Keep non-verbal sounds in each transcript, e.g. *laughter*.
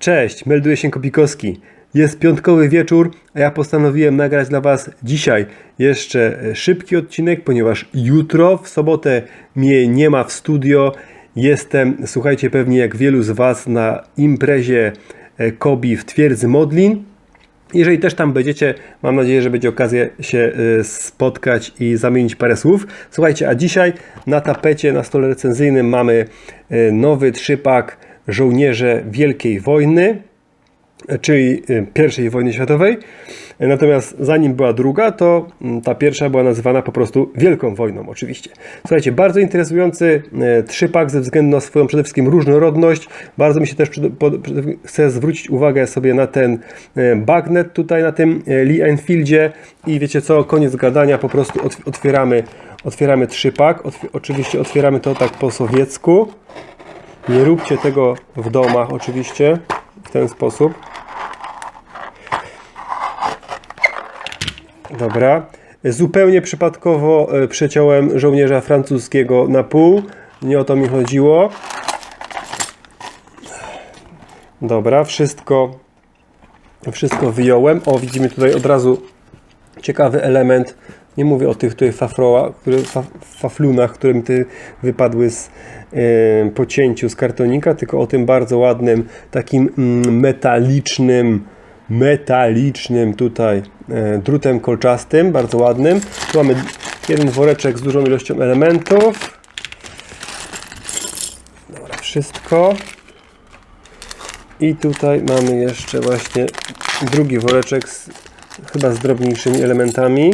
Cześć, melduje się Kopikowski. Jest piątkowy wieczór, a ja postanowiłem nagrać dla Was dzisiaj jeszcze e, szybki odcinek, ponieważ jutro, w sobotę, mnie nie ma w studio. Jestem, słuchajcie, pewnie jak wielu z Was na imprezie e, Kobi w Twierdzy Modlin. Jeżeli też tam będziecie, mam nadzieję, że będzie okazja się y, spotkać i zamienić parę słów. Słuchajcie, a dzisiaj na tapecie, na stole recenzyjnym mamy nowy trzypak żołnierze Wielkiej Wojny, y, czyli y, I wojny światowej. Natomiast zanim była druga, to mm, ta pierwsza była nazywana po prostu Wielką Wojną, oczywiście. Słuchajcie, bardzo interesujący e, trzypak ze względu na swoją przede wszystkim różnorodność. Bardzo mi się też przede- chcę zwrócić uwagę sobie na ten e, bagnet tutaj na tym Lee Enfieldzie i wiecie co, koniec gadania, po prostu otw- otwieramy, otwieramy trzypak. Otw- oczywiście otwieramy to tak po sowiecku. Nie róbcie tego w domach oczywiście w ten sposób. Dobra. Zupełnie przypadkowo e, przeciąłem żołnierza francuskiego na pół. Nie o to mi chodziło. Dobra, wszystko wszystko wyjąłem. O, widzimy tutaj od razu ciekawy element. Nie mówię o tych tutaj które, fa, faflunach, które mi tutaj wypadły z e, pocięciu z kartonika, tylko o tym bardzo ładnym, takim mm, metalicznym, metalicznym tutaj e, drutem kolczastym, bardzo ładnym. Tu mamy jeden woreczek z dużą ilością elementów. Dobra, wszystko. I tutaj mamy jeszcze właśnie drugi woreczek z, chyba z drobniejszymi elementami.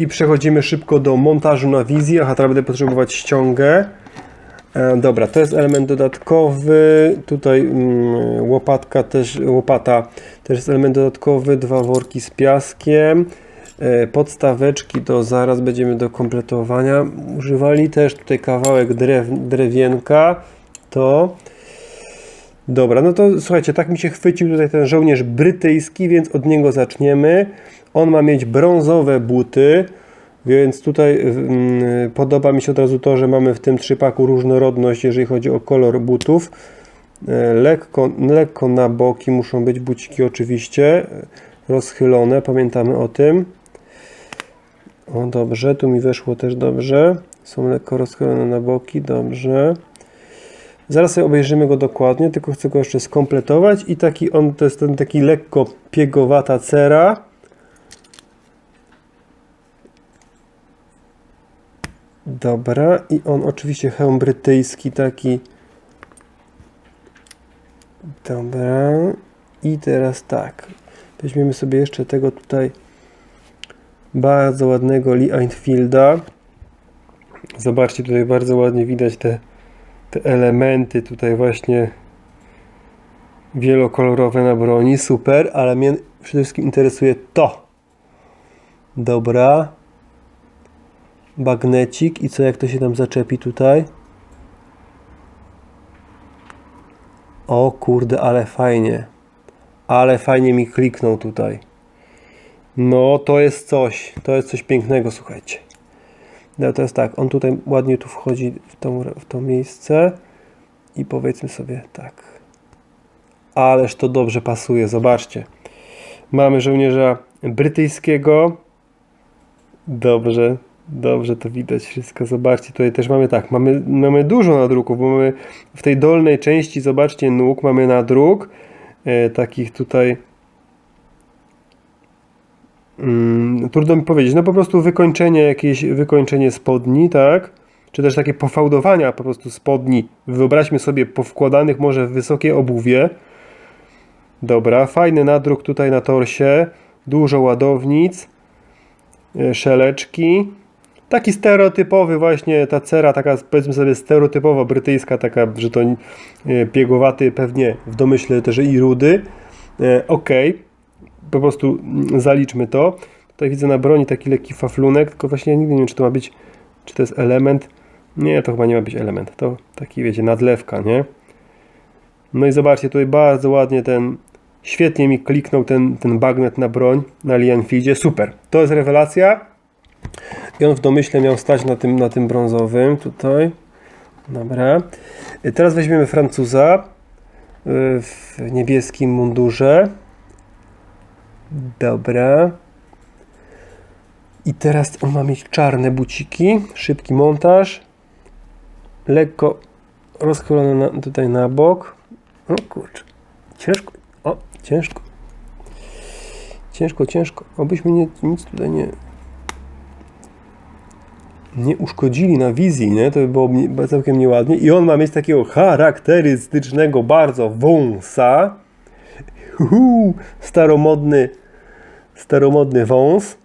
I przechodzimy szybko do montażu na wizji. Aha, teraz będę potrzebować ściągę. E, dobra, to jest element dodatkowy. Tutaj mm, łopatka też, łopata też jest element dodatkowy. Dwa worki z piaskiem. E, podstaweczki to zaraz będziemy do kompletowania używali. Też tutaj kawałek drew, drewienka. To Dobra, no to słuchajcie, tak mi się chwycił tutaj ten żołnierz brytyjski, więc od niego zaczniemy. On ma mieć brązowe buty, więc tutaj mm, podoba mi się od razu to, że mamy w tym trzypaku różnorodność, jeżeli chodzi o kolor butów. E, Lekko, lekko na boki muszą być buciki oczywiście, rozchylone, pamiętamy o tym. O, dobrze, tu mi weszło też dobrze. Są lekko rozchylone na boki, dobrze. Zaraz sobie obejrzymy go dokładnie, tylko chcę go jeszcze skompletować i taki on to jest ten taki lekko piegowata cera. Dobra, i on oczywiście hełm brytyjski taki. Dobra, i teraz tak. Weźmiemy sobie jeszcze tego tutaj bardzo ładnego Lee Enfielda. Zobaczcie, tutaj bardzo ładnie widać te te elementy tutaj właśnie wielokolorowe na broni, super, ale mnie przede wszystkim interesuje to. Dobra. Bagnecik i co, jak to się tam zaczepi tutaj? O kurde, ale fajnie. Ale fajnie mi kliknął tutaj. No, to jest coś. To jest coś pięknego, słuchajcie. No to jest tak, on tutaj ładnie tu wchodzi w, tą, w to miejsce i powiedzmy sobie tak. Ależ to dobrze pasuje, zobaczcie. Mamy żołnierza brytyjskiego. Dobrze, dobrze to widać wszystko. Zobaczcie, tutaj też mamy tak, mamy, mamy dużo nadruków, bo mamy w tej dolnej części, zobaczcie, nóg mamy nadruk. E, takich tutaj Mm, trudno mi powiedzieć, no po prostu wykończenie, jakieś wykończenie spodni, tak? Czy też takie pofałdowania po prostu spodni. Wyobraźmy sobie powkładanych może w wysokie obuwie. Dobra, fajny nadruk tutaj na torsie, dużo ładownic, e, szeleczki. Taki stereotypowy właśnie, ta cera taka powiedzmy sobie stereotypowo brytyjska, taka, że to e, piegowaty pewnie w domyśle też i rudy. E, Okej. Okay po prostu zaliczmy to. Tutaj widzę na broni taki lekki faflunek, tylko właśnie ja nigdy nie wiem, czy to ma być, czy to jest element. Nie, to chyba nie ma być element. To taki, wiecie, nadlewka, nie? No i zobaczcie, tutaj bardzo ładnie ten, świetnie mi kliknął ten, ten bagnet na broń, na Lianfidzie. Super, to jest rewelacja. I on w domyśle miał stać na tym, na tym brązowym tutaj. Dobra. Teraz weźmiemy Francuza. w niebieskim mundurze. Dobra. I teraz on ma mieć czarne buciki. Szybki montaż. Lekko rozchylony na, tutaj na bok. O kurczę. Ciężko. O, ciężko. Ciężko, ciężko. Obyśmy nie, nic tutaj nie nie uszkodzili na wizji, nie? To by było całkiem nieładnie. I on ma mieć takiego charakterystycznego bardzo wąsa. Uhu, staromodny, staromodny wąs.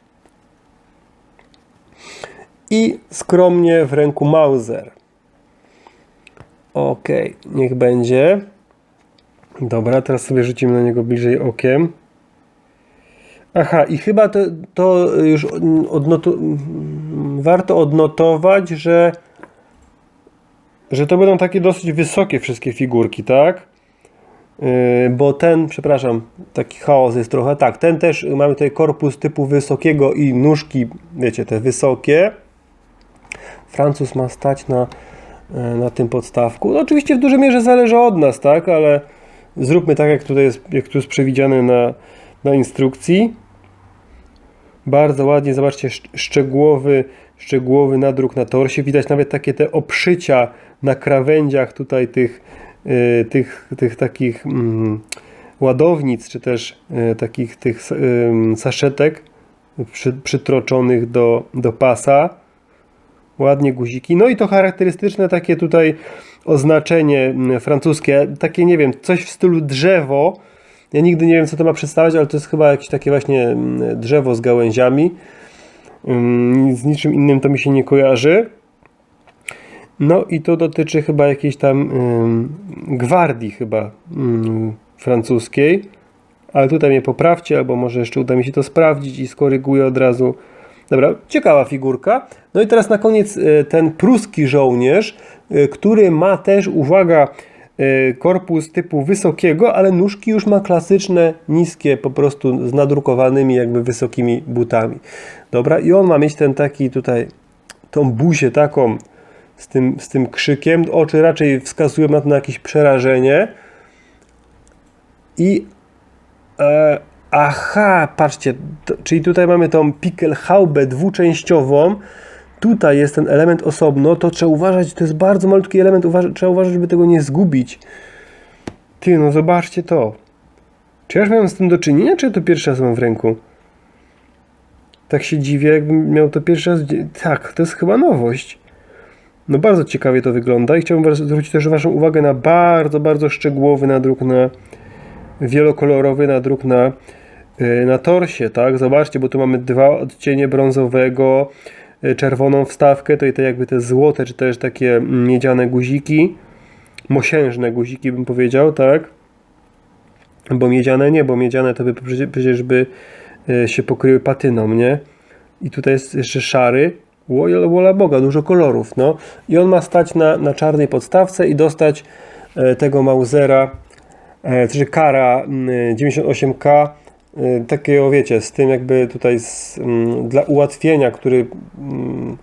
I skromnie w ręku Mauser. Ok, niech będzie. Dobra, teraz sobie rzucimy na niego bliżej okiem. Aha, i chyba to, to już odnotu, warto odnotować, że, że to będą takie dosyć wysokie wszystkie figurki, tak? Yy, bo ten, przepraszam, taki chaos jest trochę. Tak, ten też mamy tutaj korpus typu wysokiego i nóżki, wiecie, te wysokie. Francuz ma stać na, e, na tym podstawku. No, oczywiście w dużej mierze zależy od nas, tak? Ale zróbmy tak, jak tutaj jest, jak tu jest przewidziane na, na instrukcji. Bardzo ładnie, zobaczcie, szcz- szczegółowy, szczegółowy nadruk na torsie. Widać nawet takie te obszycia na krawędziach tutaj tych, y, tych, tych takich mm, ładownic, czy też y, takich tych y, saszetek przy, przytroczonych do, do pasa. Ładnie guziki. No i to charakterystyczne takie tutaj oznaczenie mm, francuskie, takie nie wiem, coś w stylu drzewo. Ja nigdy nie wiem, co to ma przedstawiać, ale to jest chyba jakieś takie właśnie mm, drzewo z gałęziami. Z niczym innym to mi się nie kojarzy. No i to dotyczy chyba jakiejś tam ym, gwardii chyba ym, francuskiej. Ale tutaj mnie poprawcie, albo może jeszcze uda mi się to sprawdzić i skoryguję od razu. Dobra, ciekawa figurka. No i teraz na koniec y, ten pruski żołnierz, y, który ma też, uwaga, y, korpus typu wysokiego, ale nóżki już ma klasyczne, niskie, po prostu z nadrukowanymi jakby wysokimi butami. Dobra, i on ma mieć ten taki tutaj, tą buzię taką z tym, z tym krzykiem. Oczy raczej wskazują na to na jakieś przerażenie. I e, aha, patrzcie, to, czyli tutaj mamy tą Pickelhaubę dwuczęściową. Tutaj jest ten element osobno, to trzeba uważać, to jest bardzo malutki element, trzeba uważać, żeby tego nie zgubić. Ty, no zobaczcie to. Czy ja już miałem z tym do czynienia, czy ja to pierwszy raz mam w ręku? Tak się dziwię, jakbym miał to pierwszy raz. Tak, to jest chyba nowość. No bardzo ciekawie to wygląda i chciałbym zwrócić też Waszą uwagę na bardzo, bardzo szczegółowy nadruk na wielokolorowy nadruk na, y, na torsie, tak? Zobaczcie, bo tu mamy dwa odcienie brązowego, y, czerwoną wstawkę, to i te jakby te złote, czy też takie mm, miedziane guziki, mosiężne guziki bym powiedział, tak? Bo miedziane nie, bo miedziane to by przecież- przecież by y, się pokryły patyną, nie? I tutaj jest jeszcze szary. Wola, Boga, dużo kolorów, no. I on ma stać na, na czarnej podstawce i dostać e, tego Mausera, e, czy Kara mm, 98K, e, takiego wiecie, z tym jakby tutaj z, mm, dla ułatwienia, który mm,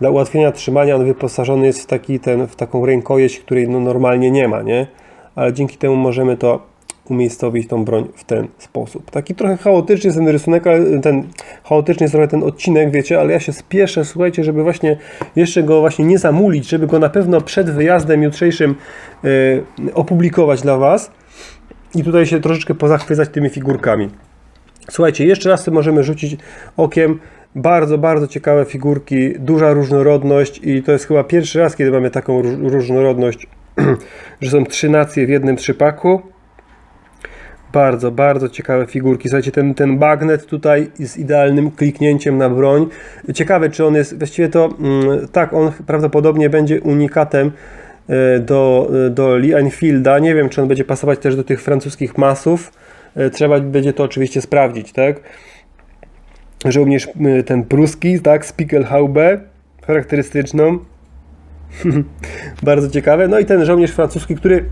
dla ułatwienia trzymania on wyposażony jest w, taki ten, w taką rękojeść, której no, normalnie nie ma, nie? Ale dzięki temu możemy to umiejscowić tą broń w ten sposób. Taki trochę chaotyczny jest ten rysunek, ale ten chaotyczny jest trochę ten odcinek, wiecie, ale ja się spieszę, słuchajcie, żeby właśnie jeszcze go właśnie nie zamulić, żeby go na pewno przed wyjazdem jutrzejszym y, opublikować dla Was i tutaj się troszeczkę pozachwycać tymi figurkami. Słuchajcie, jeszcze raz możemy rzucić okiem. Bardzo, bardzo ciekawe figurki, duża różnorodność i to jest chyba pierwszy raz, kiedy mamy taką róż- różnorodność, *clears throat* że są trzy nacje w jednym trzypaku. Bardzo, bardzo ciekawe figurki. Słuchajcie, ten, ten bagnet tutaj jest idealnym kliknięciem na broń. Ciekawe, czy on jest, właściwie to, mm, tak, on prawdopodobnie będzie unikatem e, do, do Lee Enfielda. Nie wiem, czy on będzie pasować też do tych francuskich masów. E, Trzeba będzie to oczywiście sprawdzić, tak? Żołnierz ten pruski, tak, Spiegelhaube, charakterystyczną. *laughs* Bardzo ciekawe. No i ten żołnierz francuski, który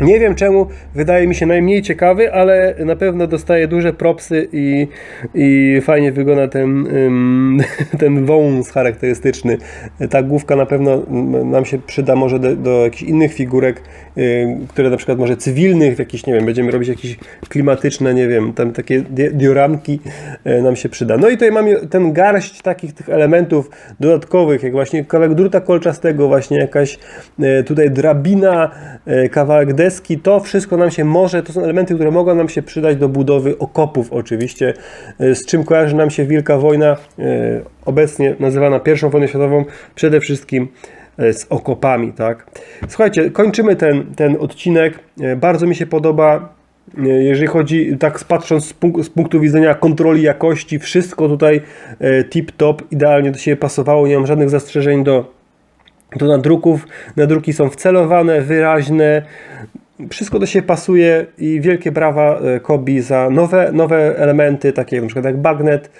nie wiem czemu wydaje mi się najmniej ciekawy, ale na pewno dostaje duże propsy i, i fajnie wygląda ten, *laughs* ten wąs charakterystyczny. Ta główka na pewno mm, nam się przyda może do, do jakichś innych figurek y, które na przykład może cywilnych, jakiś, nie wiem, będziemy robić jakieś klimatyczne, nie wiem, tam takie di- dioramki y, nam się przyda. No i tutaj mamy ten garść takich tych elementów dodatkowych, jak właśnie kawałek druta kolczastego, właśnie jakaś y, tutaj drabina, kawałek deski, to wszystko nam się może, to są elementy, które mogą nam się przydać do budowy okopów oczywiście, y, z czym kojarzy nam się Wielka Wojna, y, obecnie nazywana pierwszą wojną światową, przede wszystkim y, z okopami, tak. Słuchajcie, kończymy ten, ten odcinek, bardzo mi się podoba, jeżeli chodzi, tak patrząc z, z punktu widzenia kontroli jakości, wszystko tutaj tip top, idealnie do siebie pasowało, nie mam żadnych zastrzeżeń do, do nadruków. Nadruki są wcelowane, wyraźne. Wszystko do siebie pasuje i wielkie brawa e, Kobi za nowe, nowe elementy, takie jak na przykład jak bagnet.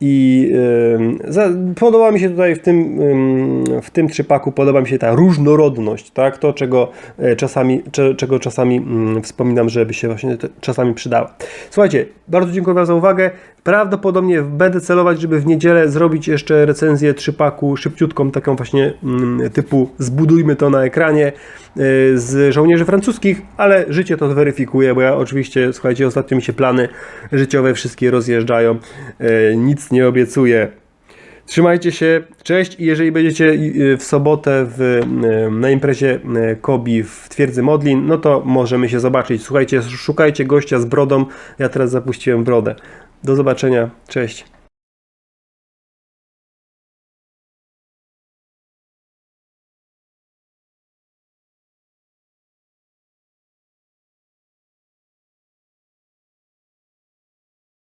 I ym, za, podoba mi się tutaj w tym, ym, w tym trzypaku podoba mi się ta różnorodność, tak? To, czego e, czasami, cze, czego czasami mm, wspominam, żeby się właśnie czasami przydała. Słuchajcie, bardzo dziękuję Wam za uwagę. Prawdopodobnie będę celować, żeby w niedzielę zrobić jeszcze recenzję trzypaku szybciutką, taką właśnie mm, typu zbudujmy to na ekranie y, z żołnierzy francuskich, ale życie to weryfikuje, bo ja oczywiście, słuchajcie, ostatnio mi się plany życiowe wszystkie rozjeżdżają, y, nic nie obiecuję. Trzymajcie się, cześć i jeżeli będziecie y, w sobotę w, y, na imprezie Kobi w Twierdzy Modlin, no to możemy się zobaczyć. Słuchajcie, szukajcie gościa z brodą, ja teraz zapuściłem brodę. Do zobaczenia, cześć.